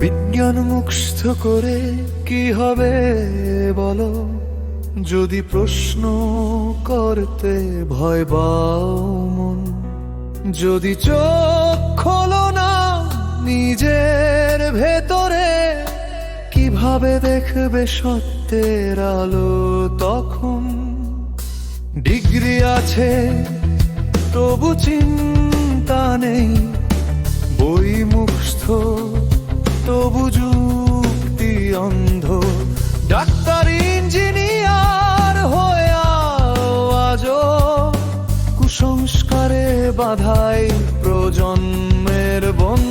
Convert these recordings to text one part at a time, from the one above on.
বিজ্ঞান মুখস্থ করে কি হবে বলো? যদি প্রশ্ন করতে ভয় পাও মন, যদি চোখ খোলো না নিজের ভেতরে, কীভাবে দেখবে সত্যের আলো তখন? ডিগ্রি আছে, তবু চিন্তা অন্ধ। ডাক্তার ইঞ্জিনিয়ার হয়ে আজও কুসংস্কারে বাধাই প্রজন্মের বন্ধ।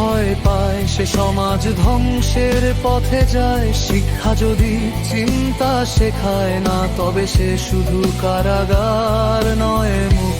ভয় পায়, সে সমাজ ধ্বংসের পথে যায়। শিক্ষা যদি চিন্তা শেখায় না, তবে সে শুধু কারাগার নয়, মুক্তি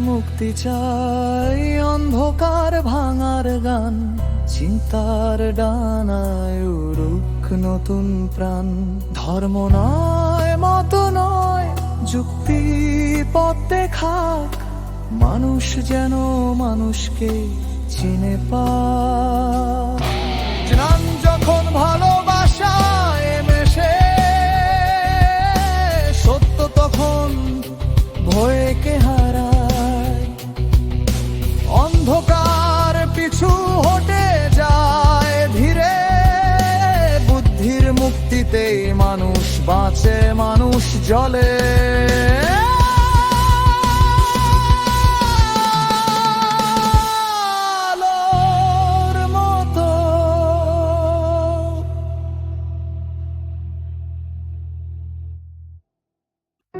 মুক্তি চাই, অন্ধকার ভাঙার গান, চিন্তার ডানায় উড়ুক নতুন প্রাণ। ধর্ম নয়, মত নয়, যুক্তি পথে খাক মানুষ যেন মানুষকে চিনে পা অন্ধকার পিছু হটে যায় ধীরে। বুদ্ধির মুক্তিতে মানুষ বাঁচে মানুষ জলে।